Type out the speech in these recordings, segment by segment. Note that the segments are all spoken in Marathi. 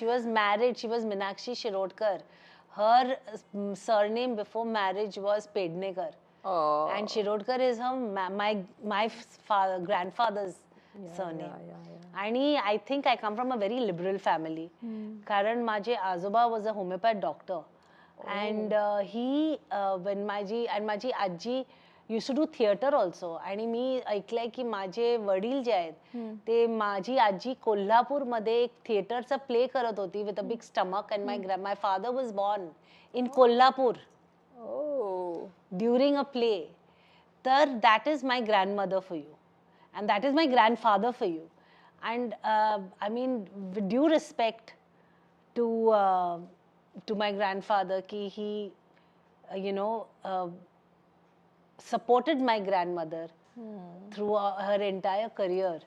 She was married. She was Minakshi Shirodkar. Her mm, surname before marriage was Pednekar, Oh, and Shirodkar is her ma- my my father grandfather's yeah, surname. yeah, yeah, yeah. आणि I think I come from a very liberal family कारण माझे आजोबा was a homeopath doctor and he when माझी आणि माझी आजी you should do theatre also आणि मी ऐकलंय की माझे वडील जे आहेत ते माझी आजी कोल्हापूरमध्ये एक थिएटरचा प्ले करत होती with a big stomach and my ग्रॅ my father was born in Kolhapur. During a play तर that is my grandmother for you and that is my grandfather for you and I mean due respect to to my grandfather की he you know supported my grandmother through uh, her entire career.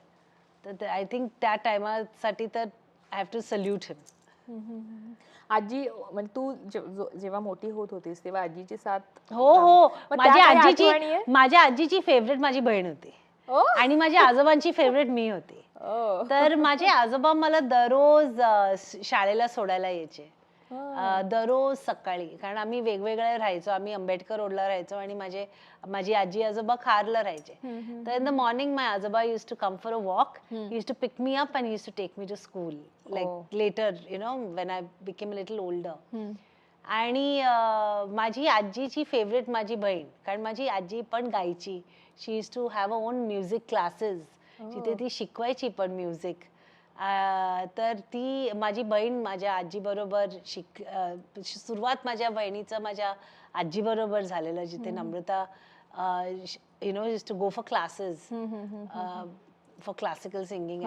तर आय थिंक त्या टायमासाठी तर I have to salute him आजी म्हणजे तू जेव्हा मोठी होत होतीस तेव्हा आजीची साथ हो हो. माझ्या आजीची? माझ्या आजीची फेवरेट माझी बहीण होती. आणि माझ्या आजोबांची फेवरेट मी होती. तर माझे आजोबा मला दररोज शाळेला सोडायला यायचे. दररोज सकाळी कारण आम्ही वेगवेगळे राहायचो आम्ही आंबेडकर रोडला राहायचो आणि माझे माझी आजी आजोबा खारला राहायचे. तर इन द मॉर्निंग माय आजोबा used to come for a walk used to pick me up and used to take me to school. Like later you know when I became little older. आणि माझी आजीची फेवरेट माझी बहीण कारण माझी आजी पण गायची. She is to have a own music classes जिथे ती शिकवायची पण म्युझिक तर ती माझी बहीण माझ्या आजीबरोबर शिक सुरुवात माझ्या बहिणीचं माझ्या आजीबरोबर झालेलं जिथे Namrata you know to go for classes. For classical singing.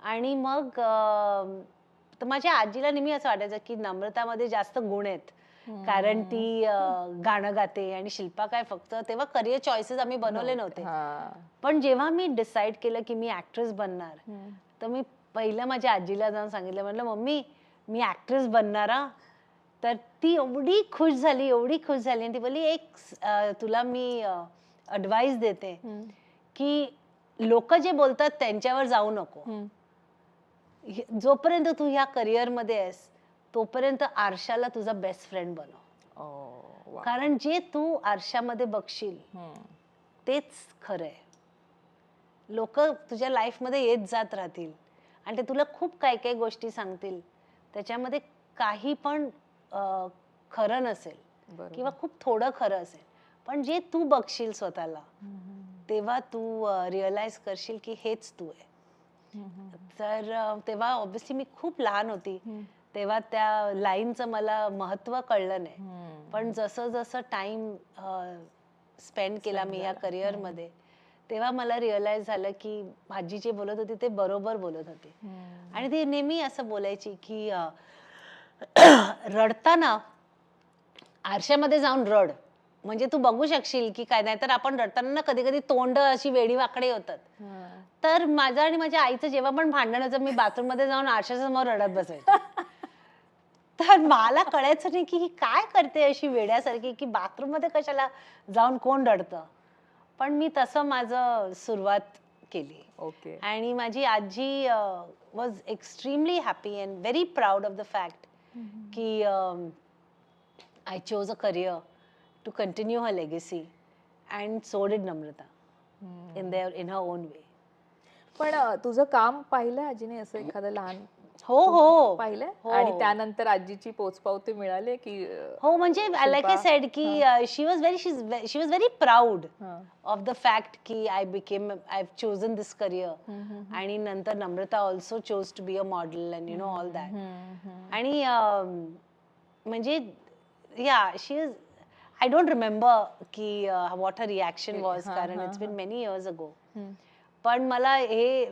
आणि मग तर माझ्या आजीला नेहमी असं वाटायचं की नम्रतामध्ये जास्त गुण आहेत कारण ती गाणं गाते आणि शिल्पा काय फक्त तेव्हा करिअर चॉईसेस आम्ही बनवले नव्हते. पण जेव्हा मी डिसाईड केलं की मी ऍक्ट्रेस बनणार. तर मी पहिलं माझ्या आजीला जाऊन सांगितलं म्हटलं मम्मी मी ऍक्ट्रेस बनणार हा." तर ती एवढी खुश झाली एवढी खुश झाली आणि ती बोलली एक तुला मी ॲडवाईस देते. की लोक जे बोलतात त्यांच्यावर जाऊ नको जोपर्यंत तू ह्या करिअरमध्ये आहेस तोपर्यंत आरशाला तुझा बेस्ट फ्रेंड बनव. कारण जे तू आरशामध्ये बघशील. तेच खरं आहे लोक तुझ्या लाईफमध्ये येत जात राहतील आणि ते तुला खूप काही काही गोष्टी सांगतील त्याच्यामध्ये काही पण खरं नसेल. किंवा खूप थोडं खरं असेल पण जे तू बघशील स्वतःला तेव्हा तू रिअलाइज करशील की हेच तू आहे तर तेव्हा ऑब्व्हियसली मी खूप लहान होती. तेव्हा त्या लाईनचं मला महत्त्व कळलं नाही. पण जसं जसं टाइम स्पेंड केला मी या करिअरमध्ये तेव्हा मला रिअलाइज झालं की आजी जे बोलत होती ते बरोबर बोलत होती. आणि ती नेहमी असं बोलायची की रडताना आरशामध्ये जाऊन रड. म्हणजे तू बघू शकशील की काय नाहीतर आपण रडताना ना कधी कधी तोंड अशी वेडी वाकडे होतात. तर माझं आणि माझ्या आईचं जेव्हा पण भांडण व्हायचं मी बाथरूममध्ये जाऊन आरशासमोर रडत बसायचे. तर मला कळायचं नाही की ही काय करते अशी वेड्यासारखी की बाथरूममध्ये कशाला जाऊन कोण रडतं. पण मी तसं माझं सुरुवात केली. ओके. आणि माझी आजी was extremely happy and very proud of the fact की I chose a career to continue her legacy and so did Namrata in there in her own way पण तुझं काम पाहिलं आजीने असं एखादं लहान हो हो. पाहिलंय? हो. आणि त्यानंतर आजीची पोचपावती मिळाली की अ, हो म्हणजे लाईक आय सेड की she was very she was very proud हा. ऑफ द फॅक्ट की I became I chosen this career आणि नंतर Namrata also chose to be a model and you know all that. आणि अं, म्हणजे या she is I don't remember की वॉट हर रिॲक्शन वॉज कारण it's been many years ago. पण मला हे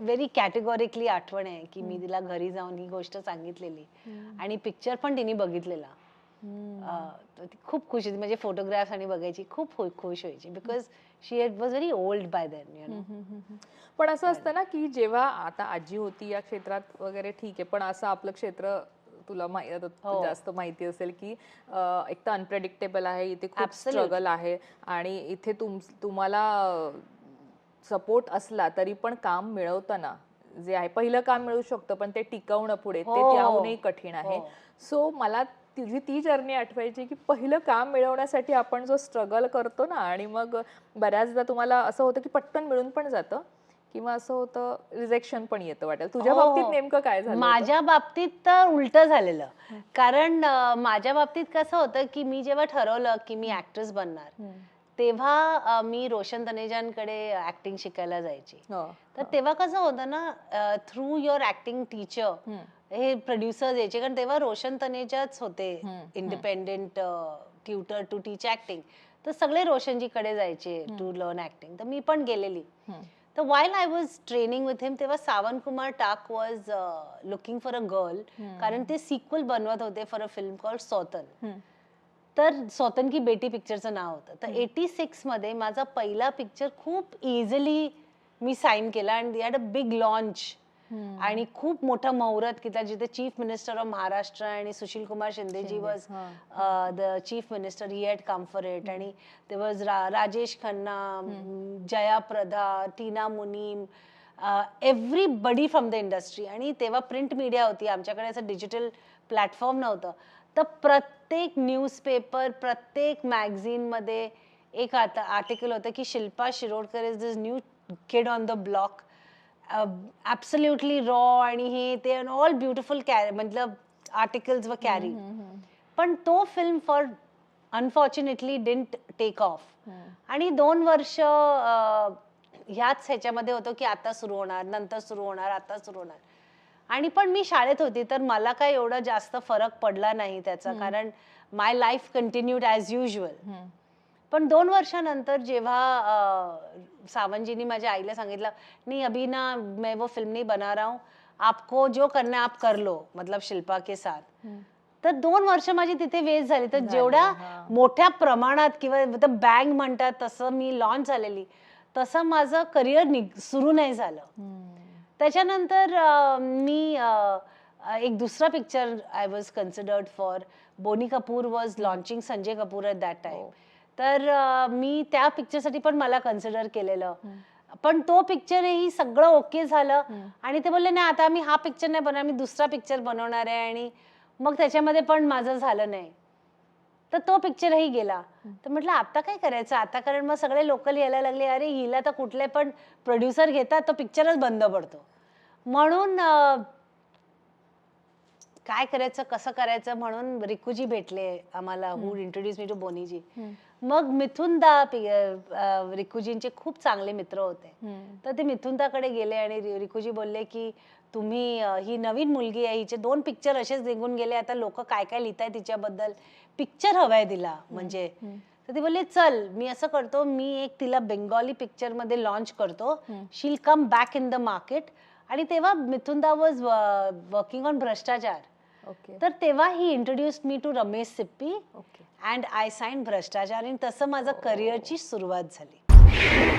व्हेरी कॅटेगॉरिकली आठवण आहे की मी तिला घरी जाऊन ही गोष्ट सांगितलेली. आणि पिक्चर पण तिने बघितलेला. खूप खुश होती. म्हणजे फोटोग्राफ्स आणि बघायची खूप खु- खुश व्हायची. Because she was very old by then you know. पण असं असतं ना की जेव्हा आता आजी होती या क्षेत्रात वगैरे ठीक आहे. पण असं आपलं क्षेत्र तुला माहि- आता हो. जास्त माहिती असेल की एक तर अनप्रेडिक्टेबल आहे. इथे खूप. स्ट्रगल आहे. आणि इथे तुम तुम्हाला सपोर्ट असला तरी पण काम मिळवताना जे आहे पहिलं काम मिळू शकतं पण ते टिकवणं पुढे ते हो. त्याहूनही कठीण आहे हो. सो मला तुझी ती जर्नी आठवायची की पहिलं काम मिळवण्यासाठी आपण जो स्ट्रगल करतो ना आणि मग बऱ्याचदा तुम्हाला असं होतं की पटकन मिळून पण जातं किंवा असं होतं रिजेक्शन पण येतं वाटेल तुझ्या हो. बाबतीत नेमकं काय झालं होतं? माझ्या बाबतीत तर उलट झालेलं कारण अं, माझ्या बाबतीत कसं होतं की मी जेव्हा ठरवलं की मी ऍक्ट्रेस बनणार हम्म. तेव्हा मी रोशन तनेजांकडे ऍक्टिंग शिकायला जायची. हो. तर तेव्हा कसं होतं ना थ्रू युअर ऍक्टिंग टीचर. हे प्रोड्युसर्स यायचे. कारण तेव्हा रोशन तनेजाच होते. Independent tutor to teach acting तर सगळे रोशनजीकडे जायचे टू लर्न ऍक्टिंग तर मी पण गेलेली. तर while I was training with him तेव्हा Sawan Kumar Tak was looking for a girl कारण ते सिक्वल बनवत होते फॉर अ फिल्म कॉल सौतन. तर सौतन की बेटी पिक्चरचं नाव होतं. तर एटी सिक्समध्ये माझा पहिला पिक्चर खूप इझिली मी साईन केला आणि हॅड अ बिग लॉन्च. आणि खूप मोठा मुहूर्त केला जिथे चीफ मिनिस्टर ऑफ महाराष्ट्र आणि सुशील कुमार शिंदेजी Shinde, was. The chief minister he had come for it आणि ते was Rajesh Khanna Jaya Prada Tina Munim everybody from the industry आणि तेव्हा प्रिंट मीडिया होती. आमच्याकडे असं डिजिटल प्लॅटफॉर्म नव्हतं. तर प्रत्येक न्यूजपेपर प्रत्येक मॅगझिनमध्ये एक आता आर्टिकल होतं की Shilpa Shirodkar is this new kid on the block absolutely raw आणि हे ते ऑल ब्युटिफुल कॅरी मतलब आर्टिकल्स व कॅरी. पण तो film for unfortunately didn't take off. आणि दोन वर्ष ह्याच ह्याच्यामध्ये होतं की आता सुरू होणार नंतर सुरू होणार आता सुरू होणार आणि पण मी शाळेत होती तर मला काय एवढा जास्त फरक पडला नाही त्याचा. कारण my life continued as usual. पण दोन वर्षानंतर जेव्हा सावंतजींनी माझ्या आईला सांगितलं नहीं अभी ना मैं वो फिल्म नहीं बना रहा हूँ. आपको जो करना आप कर लो. मतलब शिल्पा के साथ. तर दोन वर्ष माझी तिथे वेस्ट झाली. तर जेवढ्या. मोठ्या प्रमाणात किंवा बँग म्हणतात तसं मी लॉन्च झालेली. तसं माझं करिअर सुरू नाही झालं. त्याच्यानंतर मी एक दुसरा picture I was considered for Boney Kapoor was launching Sanjay Kapoor at that time. तर मी त्या पिक्चरसाठी पण मला कन्सिडर केलेलं. पण तो पिक्चरही सगळं ओके झालं. आणि ते बोलले नाही आता मी हा पिक्चर नाही बनवणार मी दुसरा पिक्चर बनवणार आहे. आणि मग त्याच्यामध्ये पण माझं झालं नाही. तर तो पिक्चरही गेला. तर म्हटलं आता काय करायचं? आता कारण मग सगळे लोकल यायला लागले अरे हिला तर कुठले पण प्रोड्युसर घेतात तो पिक्चरच बंद पडतो. म्हणून काय करायचं कसं करायचं म्हणून रिकूजी भेटले आम्हाला हू इंट्रोड्यूस मी टू बोनीजी. मग मिथुनदा रिकूजींचे खूप चांगले मित्र होते. तर ते मिथुनदाकडे गेले आणि रिकूजी बोलले की तुम्ही ही नवीन मुलगी आहे हिचे दोन पिक्चर असेच निघून गेले आता लोक काय काय लिहिताय तिच्याबद्दल पिक्चर हवाय तिला म्हणजे. तर ती बोलली चल मी असं करतो मी एक तिला बेंगॉली पिक्चरमध्ये लॉन्च करतो. शील come back in the market आणि तेव्हा मिथुनदा वॉज वर्किंग ऑन भ्रष्टाचार तर तेव्हा he introduce me to Ramesh Sippy okay and I sign Bhrashtachar आणि तसं माझं करिअरची सुरुवात झाली.